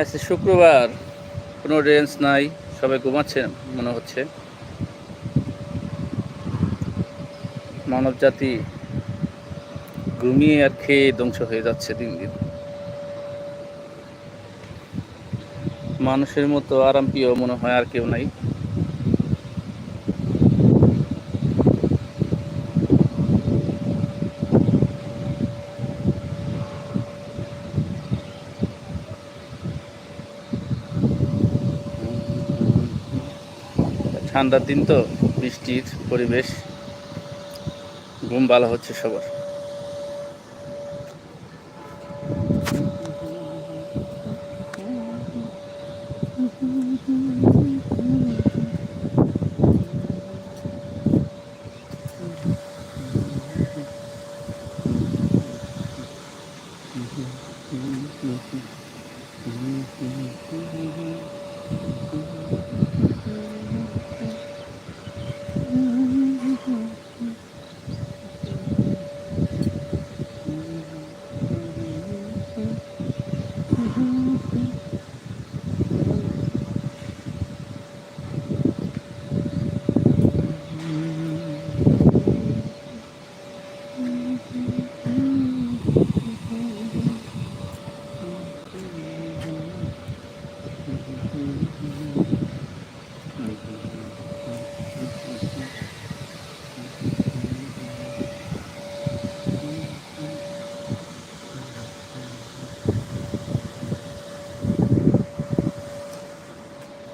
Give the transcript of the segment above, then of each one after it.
আজকে শুক্রবার কোনো রেঞ্জ নাই, সবাই ঘুমাচ্ছে মনে হচ্ছে। মানব জাতি ঘুমিয়ে আর খেয়ে ধ্বংস হয়ে যাচ্ছে দিন দিন। মানুষের মতো আরাম প্রিয় মনে হয় আর কেউ নাই। ঠান্ডার দিন তো বৃষ্টির পরিবেশ ঘুম ভালো হচ্ছে সবার।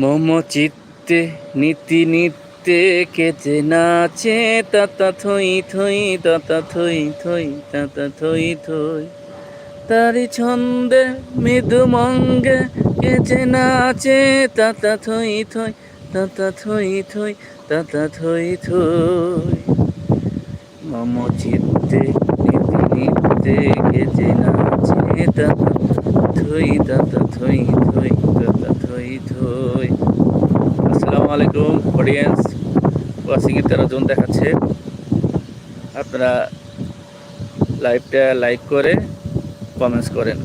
মম চিত্তে, নীতি নিত্যে কেচে নাচে তাতা থই থই তাতা থই থই তাতা থই থই। তারি ছন্দে মৃদু মঙ্গে কেচে নাচে তাতা থই থই তাতা থই থই তাতা থই থই। মম চিত্তে, নীতি নিত্যে কেচে নাচে তাতা থই তাতা থই থই। থই আলাইকুম অডিয়েন্স ওয়াসিংয়ে তেরো জন দেখাচ্ছে। আপনারা লাইভটা লাইক করে কমেন্টস করেন।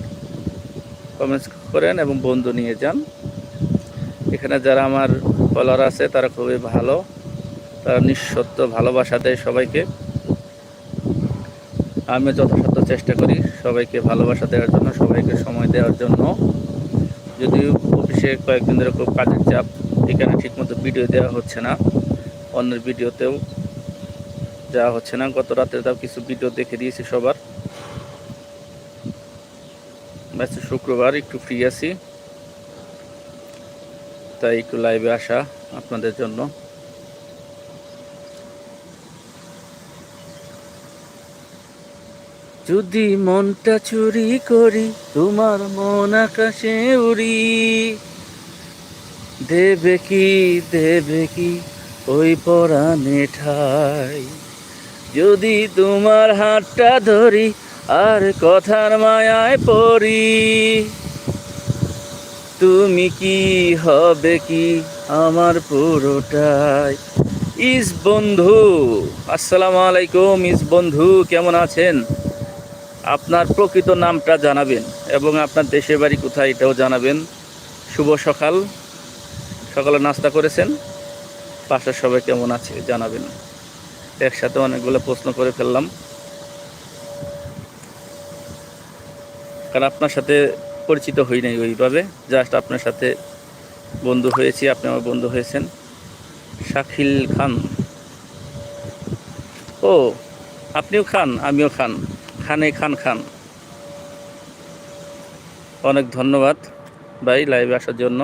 কমেন্টস করেন এবং বন্ধু নিয়ে যান। এখানে যারা আমার ফলোয়ার আছে, তারা খুবই ভালো। তারা নিঃসত্ব ভালোবাসা দেয় সবাইকে। আমি যথাসাধ্য চেষ্টা করি সবাইকে ভালোবাসা দেওয়ার জন্য, সবাইকে সময় দেওয়ার জন্য। যদিও অফিসে কয়েকদিন ধরে খুব কাজের চাপ, এখানে ঠিকমতো ভিডিও দেওয়া হচ্ছে না, অন্যের ভিডিওতেও যাওয়া হচ্ছে না। গত রাতে তাও কিছু ভিডিও দেখে দিয়েছি সবার। ম্যাচে শুক্রবার, একটু ফ্রি আছি। তাই একটু লাইভে আসা আপনাদের জন্য। যদি মনটা চুরি করি, তোমার মন আকাশে উড়ি। দেবে কি দেবে কি, ওই পরাণে ঠাই। যদি তোমার হাতটা ধরি, আর কথার মায়ায় পড়ি। তুমি কি হবে কি, আমার পুরোটাই। ইস বন্ধু, আসসালামু আলাইকুম, ইস বন্ধু, কেমন আছেন? আপনার প্রকৃত নামটা জানাবেন এবং আপনার দেশের বাড়ি কোথায় এটাও জানাবেন। শুভ সকাল। সকালে নাস্তা করেছেন। পাশের সবাই কেমন আছে জানাবেন। একসাথে অনেকগুলো প্রশ্ন করে ফেললাম। কারণ আপনার সাথে পরিচিত হই নাই ওইভাবে। জাস্ট আপনার সাথে বন্ধু হয়েছি, আপনি আমার বন্ধু হয়েছেন। শাকিল খান। ও, আপনিও খান, আমিও খান। খানে খান খান। অনেক ধন্যবাদ ভাই লাইভে আসার জন্য।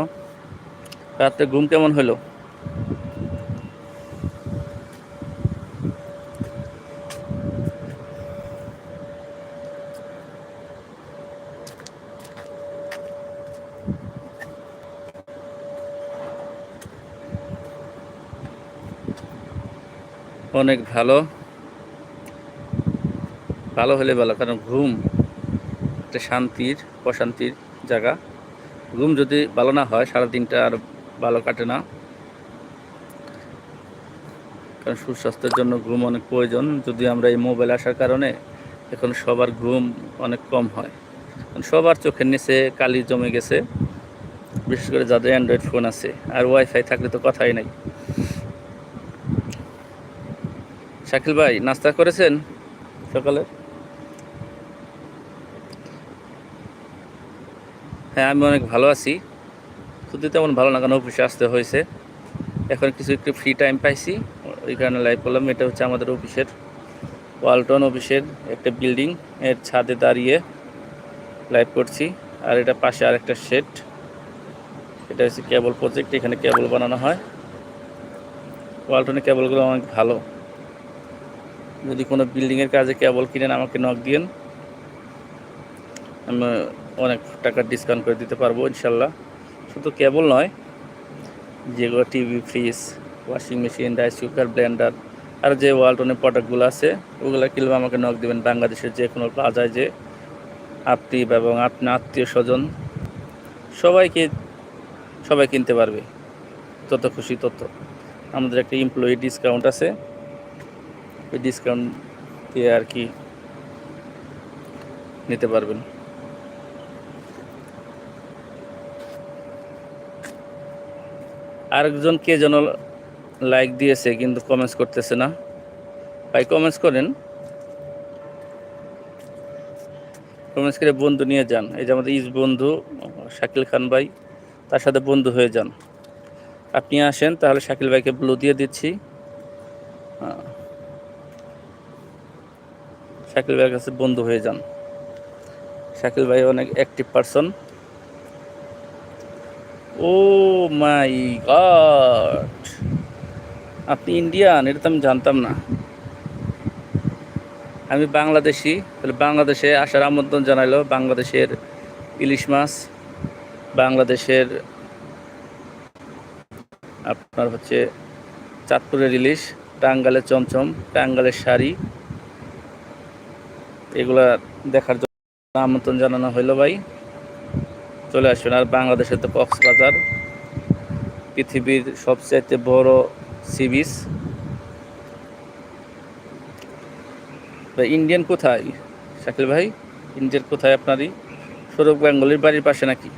রাত্রে ঘুম কেমন হলো? অনেক ভালো। ভালো হলে ভালো, কারণ ঘুম একটা শান্তির, প্রশান্তির জায়গা। ঘুম যদি ভালো না হয়, সারাদিনটা আর ভালো কাটে না। কারণ সুস্বাস্থ্যের জন্য ঘুম অনেক প্রয়োজন। যদি আমরা এই মোবাইল আসার কারণে এখন সবার ঘুম অনেক কম হয়। সবার চোখের নিচে কালি জমে গেছে। বিশেষ করে যাদের অ্যান্ড্রয়েড ফোন আছে, আর ওয়াইফাই থাকলে তো কথাই নাই। শাকিল ভাই, নাস্তা করেছেন সকালে হ্যাঁ আমি অনেক ভালো আছি। শুধু তেমন ভালো না, কারণ অফিসে আসতে হয়েছে। এখন কিছু একটু ফ্রি টাইম পাইছি। ওই কারণে লাইভ করলাম, এটা হচ্ছে আমাদের অফিসের ওয়ালটন অফিসের একটা বিল্ডিং এর ছাদে দাঁড়িয়ে লাইভ করছি। আর এটা পাশে আরেকটা শেড এটা হচ্ছে কেবল প্রজেক্ট এখানে কেবল বানানো হয়। ওয়ালটনের কেবলগুলো অনেক ভালো। যদি কোনো বিল্ডিংয়ের কাজে কেবল কিনেন, আমাকে নক দিয়েন। আমি অনেক টাকা ডিসকাউন্ট করে দিতে পারব, ইনশাল্লাহ। শুধু কেবল নয়, যেগুলো TV fridge washing machine rice cooker blender আর যে ওয়ালটনের প্রোডাক্টগুলো আছে, ওগুলো কিনলে আমাকে নক দেবেন। বাংলাদেশের যে কোনো প্লাজায় যে আপনি এবং আপনার আত্মীয় স্বজন, সবাইকে, সবাই কিনতে পারবে। যত খুশি তত। আমাদের একটা এমপ্লয়ি ডিসকাউন্ট আছে। ওই ডিসকাউন্ট দিয়ে আর কি নিতে পারবেন। আরেকজন কে যেন লাইক দিয়েছে কিন্তু কমেন্টস করতেছে না। ভাই কমেন্টস করেন। কমেন্টস করে বন্ধু নিয়ে যান। এই যে আমাদের ইস বন্ধু শাকিল খান ভাই, তার সাথে বন্ধু হয়ে যান। আপনি আসেন, তাহলে শাকিল ভাইকে ব্লু দিয়ে দিচ্ছি। হ্যাঁ। শাকিল ভাইয়ের কাছে বন্ধু হয়ে যান। শাকিল ভাই অনেক active person oh my god. আপনি ইন্ডিয়ান, এটা তো আমি জানতাম না। আমি বাংলাদেশি, তাহলে বাংলাদেশে আসার আমন্ত্রণ জানাইলো। বাংলাদেশের ইলিশ মাছ, বাংলাদেশের আপনার হচ্ছে চাঁদপুরের ইলিশ টাঙ্গালের চমচম টাঙ্গালের শাড়ি। এগুলা দেখার জন্য আমন্ত্রণ জানানো হইল ভাই। চলে আসবেন। আর বাংলাদেশে তো কক্সবাজার পৃথিবীর সবচাইতে বড় সি বিচ। ইন্ডিয়ান কোথায়? শাকিল ভাই, ইন্ডিয়ার কোথায় আপনারই? সৌরভ গাঙ্গুলির বাড়ির পাশে নাকি?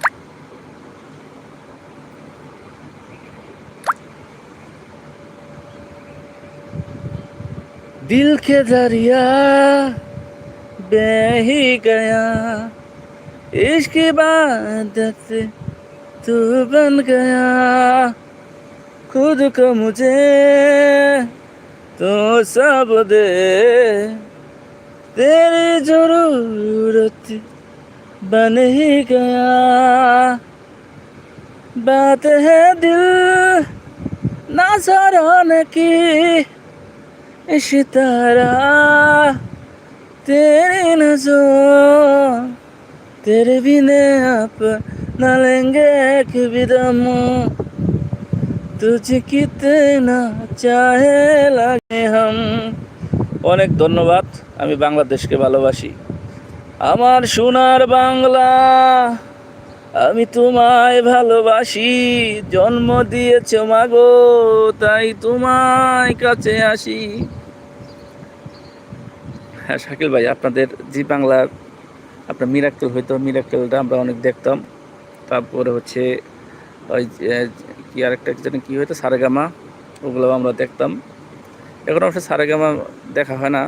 দিল দারিয়া বেহি গয়া। गया इश्क इबादत तू बन गया खुद को मुझे तो सब दे तेरी जरूरत बन ही गया बात है दिल नजराने की इस तरह तेरी नजर तेरे बिना आप न लेंगे एक भी दम तुझे कितना चाहे লাগে हम অনেক ধন্যবাদ আমি বাংলাদেশকে ভালোবাসি আমার সোনার বাংলা আমি তোমায় ভালোবাসি জন্ম দিয়েছ মাগো তাই তোমায় কাছে আসি হ্যাঁ শাকিল ভাই আপনাদের জি বাংলার আপনার মিরাক্কেল হয়তো মিরাক্কেলটা আমরা অনেক দেখতাম। তারপরে হচ্ছে ওই কি আরেকটা যেন কী হয়তো সারেগামা, ওগুলো আমরা দেখতাম। এখন অবশ্য সারেগামা দেখা হয় না,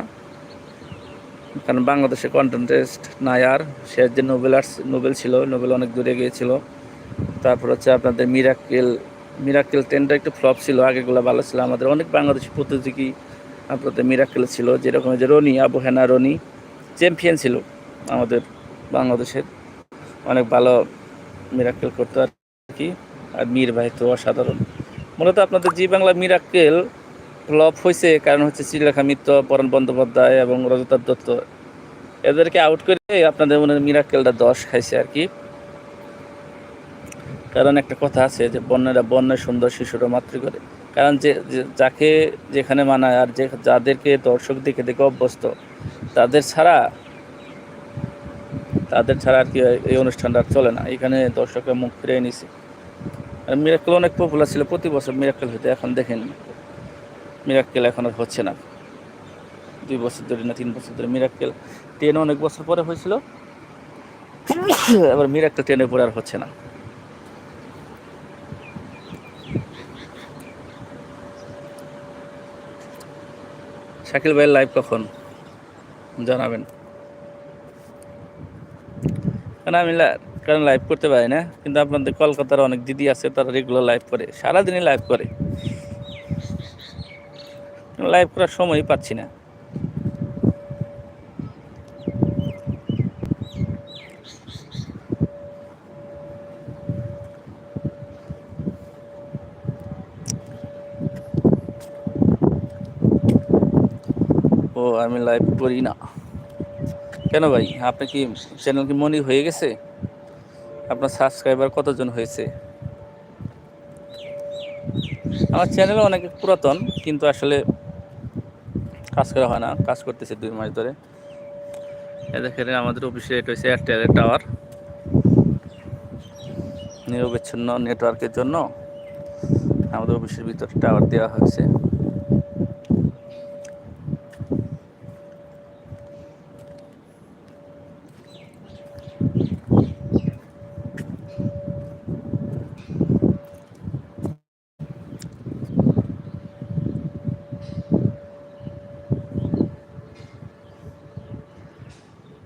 কারণ বাংলাদেশে কন্টেন্টেস্ট নাই আর। সে যে নোবেল আর্টস নোবেল ছিল নোবেল অনেক দূরে গিয়েছিল। তারপর হচ্ছে আপনাদের মিরাক্কেল মিরাক্কেল টেনটা একটু ফ্লপ ছিল, আগেগুলো ভালো ছিল। আমাদের অনেক বাংলাদেশি প্রতিযোগী আপনাদের মিরাক্কেল ছিল, যেরকম যে রনি, আবু হেনা রনি চ্যাম্পিয়ন ছিল। আমাদের বাংলাদেশের অনেক ভালো মিরাক্কেল করতো আর কি। আর মীর ভাই তো অসাধারণ। মূলত আপনাদের জি বাংলা মিরাক্কেল ফ্লপ হয়েছে কারণ হচ্ছে শ্রীলেখা মিত্র পরাণ বন্দ্যোপাধ্যায় এবং রজতার দত্ত। এদেরকে আউট করে আপনাদের মনে মিরাক্কেলটা দশ খাইছে আর কি। কারণ একটা কথা আছে যে বন্যেরা বন্যের সুন্দর শিশুরা মাতৃ করে। কারণ যে- যাকে যেখানে মানায় আর যে, যাদেরকে দর্শক দেখে দেখে অভ্যস্ত, তাদের ছাড়া তাদের ছাড়া আর কি এই অনুষ্ঠানটা চলে না। এখানে দর্শকরা মুখ ফিরিয়ে নিছে। আর মিরাক্কেল অনেক পপুলার ছিল, প্রতি বছর মিরাক্কেল হইতে, এখন দেখেন মিরাক্কেল এখন আর হচ্ছে না। দুই বছর ধরে না, তিন বছর ধরে মিরাক্কেল টেন অনেক বছর পরে হয়েছিল। এবার মিরাক্কেল টেনের পরে আর হচ্ছে না। শাকিল ভাইয়ের লাইভ কখন? জানাবেন। কারণ আমি কারণ লাইভ করতে পারি না, কিন্তু আপনাদের কলকাতার অনেক দিদি আছে, তারা রেগুলার লাইভ করে, সারাদিনই লাইভ করে। লাইভ করার সময়ই পাচ্ছি না। ও, আমি লাইভ করি না। কেন ভাই? আপনি কি চ্যানেল কি মনি হয়ে গেছে? আপনার সাবস্ক্রাইবার কতজন হয়েছে? আমার চ্যানেল অনেক পুরাতন, কিন্তু আসলে কাজ করা হয় না, কাজ করতেছে দুই মাস ধরে। দেখেন, আমাদের অফিসে এটা হচ্ছে এয়ারটেলের টাওয়ার নিরবিচ্ছিন্ন নেটওয়ার্কের জন্য আমাদের অফিসের ভিতরে টাওয়ার দেওয়া হয়েছে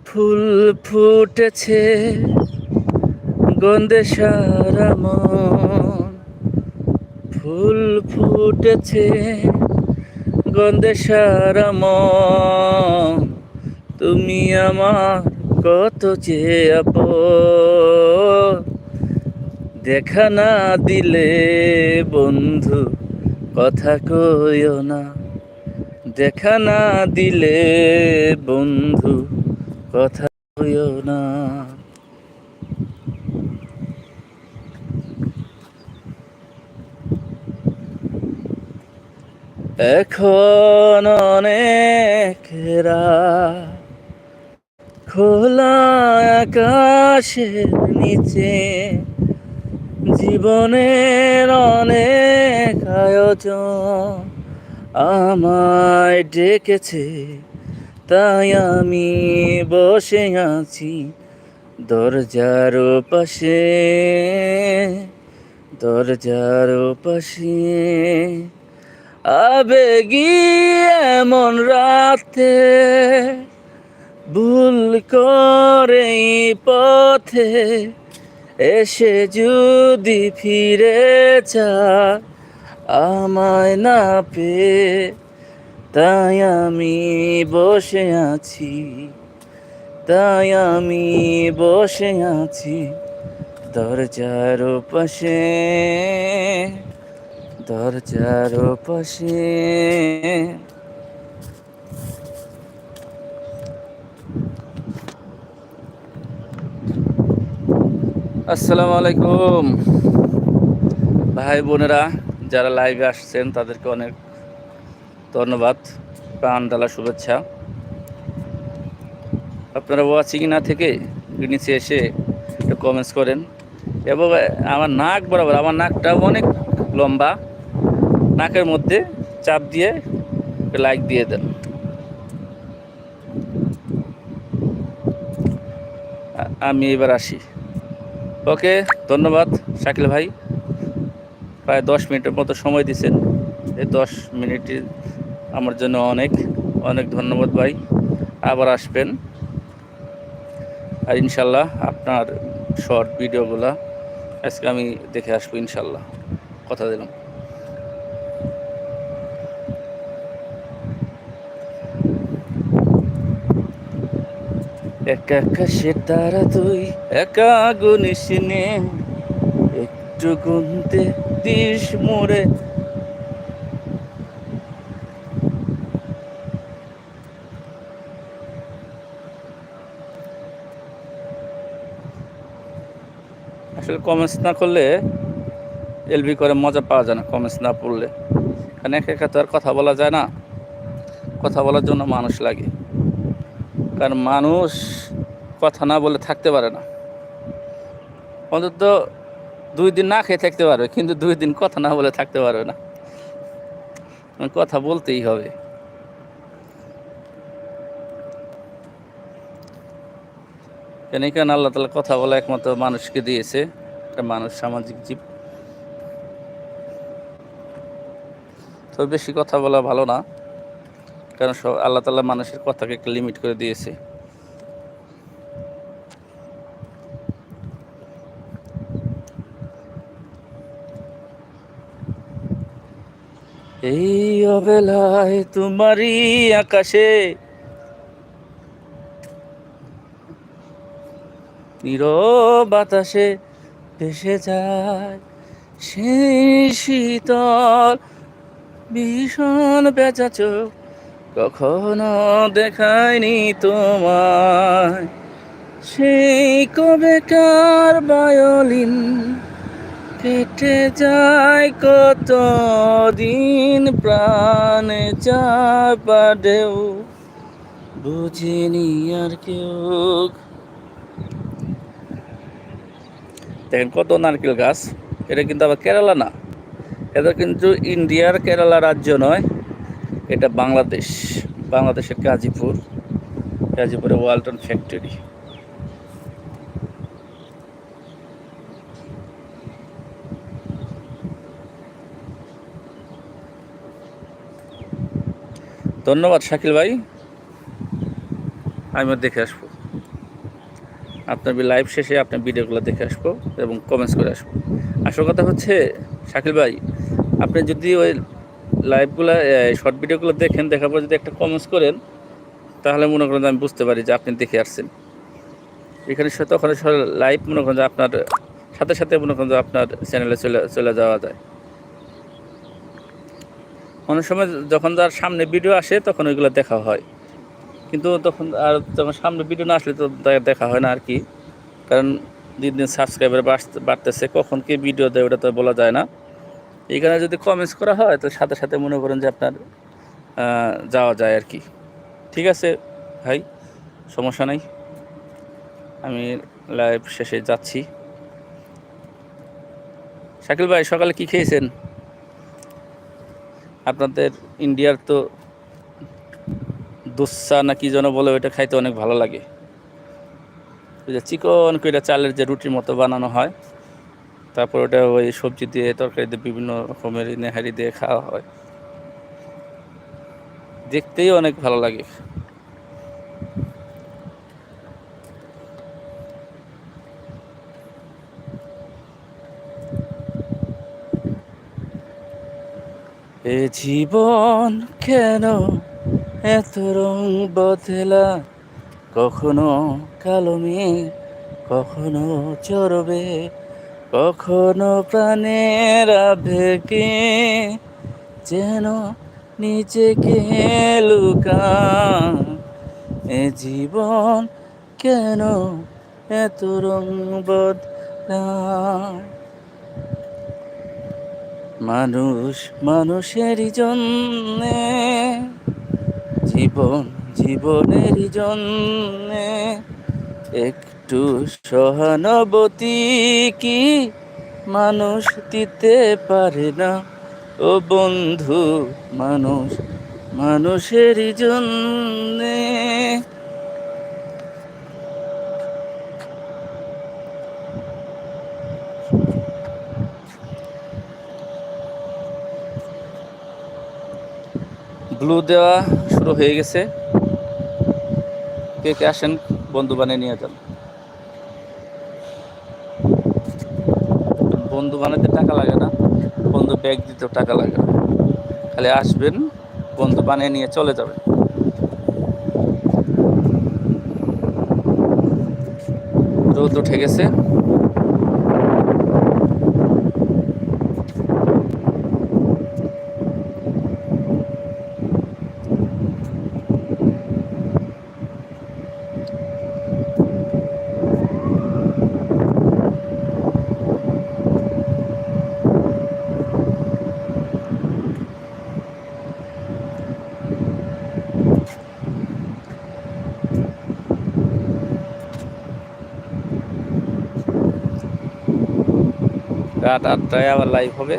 ফুল ফুটেছে গন্ধে সারা মন। ফুল ফুটেছে গন্ধে সারা মন। তুমি আমার কত যে আপন। দেখা না দিলে বন্ধু, কথা কইও না। দেখা না দিলে বন্ধু, কথা কইও না। এখন অনেক খোলা আকাশের নিচে জীবনের অনেক আয়োজন আমায় ডেকেছে। তাই আমি বসে আছি দরজার পাশে দরজার পাশে। আবেগি এমন রাতে ভুল করে পথে এসে যদি ফিরে যা, আমায় না পেয়ে তাই আমি বসে আছি, তাই আমি বসে আছি দরজার পাশে দরজার পাশে আসসালামু আলাইকুম। ভাই বোনেরা, যারা লাইভে আসছেন, তাদেরকে অনেক ধন্যবাদ, প্রাণ ডালা শুভেচ্ছা। আপনারা ওয়াচিং না থেকে নিচে এসে একটু কমেন্টস করেন। এবং আমার নাক বরাবর, আমার নাকটা অনেক লম্বা। নাকের মধ্যে চাপ দিয়ে লাইক দিয়ে দেন। আমি এবার আসি। ওকে, ধন্যবাদ শাকিল ভাই। প্রায় দশ মিনিটের মতো সময় দিয়েছেন এই দশ মিনিটই আমার জন্য অনেক অনেক ধন্যবাদ ভাই। আবার আসবেন। আর ইনশাল্লাহ আপনার শর্ট ভিডিওগুলা আজকে আমি দেখে আসব ইনশাল্লাহ। কথা দিলাম। একা সে তারা তুই, একা গুনিস একটু গুনতে দিস মোরে। আসলে কমেন্টস না করলে এলবি করে মজা পাওয়া যায় না কমেন্টস না পড়লে। কারণ একা একা তো আর কথা বলা যায় না। কথা বলার জন্য মানুষ লাগে। কারণ মানুষ কথা না বলে থাকতে পারে না। অন্তত দুই দিন না খেয়ে থাকতে পারবে, কিন্তু দুই দিন কথা না বলে থাকতে পারবে না। কথা বলতেই হবে। কেন? কেন আল্লাহ তালা কথা বলা একমাত্র মানুষকে দিয়েছে, একটা মানুষ সামাজিক জীব। তো বেশি কথা বলা ভালো না, কারণ সব আল্লাহ তালা মানুষের কথাকে একটা লিমিট করে দিয়েছে। এই অবেলায় তোমারই আকাশে নীরব বাতাসে ভেসে যায়। সেই শীতল, ভীষণ বেচা চোখ কখনো দেখায়নি তোমায়। সেই কবেকার বায়োলিন কেটে যায় কত দিন প্রাণে চাপা ঢেউ বুঝিনি আর কেউ দেখেন কত নারকেল গাছ। এটা কিন্তু আবার কেরালা না। এটা কিন্তু ইন্ডিয়ার কেরালা রাজ্য নয়, এটা বাংলাদেশ, বাংলাদেশের গাজীপুর, গাজীপুরে ওয়ালটন ফ্যাক্টরি। ধন্যবাদ শাকিল ভাই। আমি দেখে আসব। আপনার লাইভ শেষে আপনার ভিডিওগুলো দেখে আসব এবং কমেন্টস করে আসব। আসল কথা হচ্ছে, শাকিল ভাই, আপনি যদি ওই লাইভগুলো শর্ট ভিডিওগুলো দেখেন, দেখার পর যদি একটা কমেন্টস করেন, তাহলে মনে করেন আমি বুঝতে পারি যে আপনি দেখে আসছেন। এখানে তখন লাইভ মনে করেন যে আপনার, সাথে সাথে মনে করেন যে আপনার চ্যানেলে চলে চলে যাওয়া যায়। অনেক সময় যখন যার সামনে ভিডিও আসে, তখন ওইগুলো দেখা হয়। কিন্তু তখন আর যখন সামনে ভিডিও না আসলে তো দেখা হয় না আর কি। কারণ দিন দিন সাবস্ক্রাইবার বাড়তেছে, কখন কি ভিডিও দেয় ওটা তো বলা যায় না। এখানে যদি কমেন্টস করা হয়, তো সাথে সাথে মনে করেন যে আপনার যাওয়া যায় আর কি। ঠিক আছে ভাই, সমস্যা নাই। আমি লাইভ শেষে যাচ্ছি। শাকিল ভাই, সকালে কি খেয়েছেন? আপনাদের ইন্ডিয়ার তো দুঃসা না কি যেন বলে, ওইটা খাইতে অনেক ভালো লাগে। ওই যে চিকন করে চালের যে রুটির মতো বানানো হয়, তারপর ওটা ওই সবজি দিয়ে, তরকারি দিয়ে, বিভিন্ন রকমের নেহারি দিয়ে খাওয়া হয়। দেখতেই অনেক ভালো লাগে। এ জীবন কেন এত রং বদলা। কখনো কালো মেঘ, কখনো চড়বে, কখনো প্রাণের আবেগে যেন নিজেকে লুকা এ জীবন কেন এত রং বদলা? মানুষ মানুষেরই জন্যে জীবন, জীবনের জন্যে একটু সহানুভূতি কি? মানুষ দিতে পারে না। ও বন্ধু, মানুষ মানুষেরই জন্যে। ব্লু দেওয়া। শুরু হয়ে গেছে। কে কে আসেন, বন্ধু বানিয়ে নিয়ে যান। বন্ধু বানাতে টাকা লাগে না, বন্ধু ব্যাগ দিতেও টাকা লাগে না। খালি আসবেন, বন্ধু বানিয়ে নিয়ে চলে যাবেন। রোদ উঠে গেছে। রাত আটটায় আবার লাইভ হবে।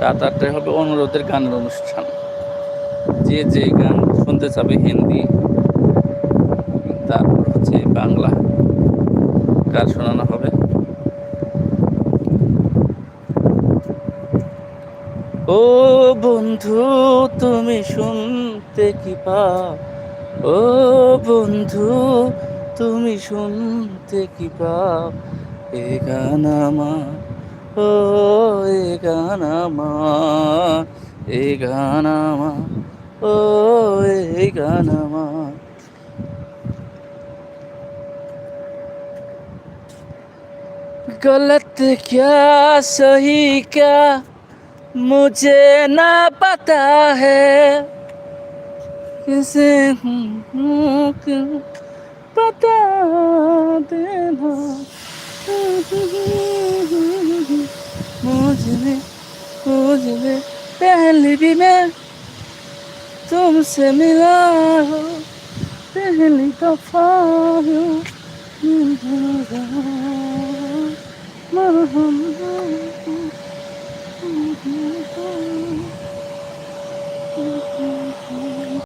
রাত আটটায় হবে অনুরোধের গানের অনুষ্ঠান। যে যে গান শুনতে চাবে হিন্দি, তারপর হচ্ছে বাংলা। গান শোনানো হবে? ও বন্ধু তুমি শুনতে কি পাও ও বন্ধু তুমি শুনতে কি পাও এ গান আমার ও এ গান আমার এ গান আমার ও এ গান আমার गलत क्या सही क्या मुझे ना पता है किसे हूँ क्यों बता देना मुझे मुझे पहले भी मैं तुमसे मिला हो पहली दफा हो मरहम Mm-hmm.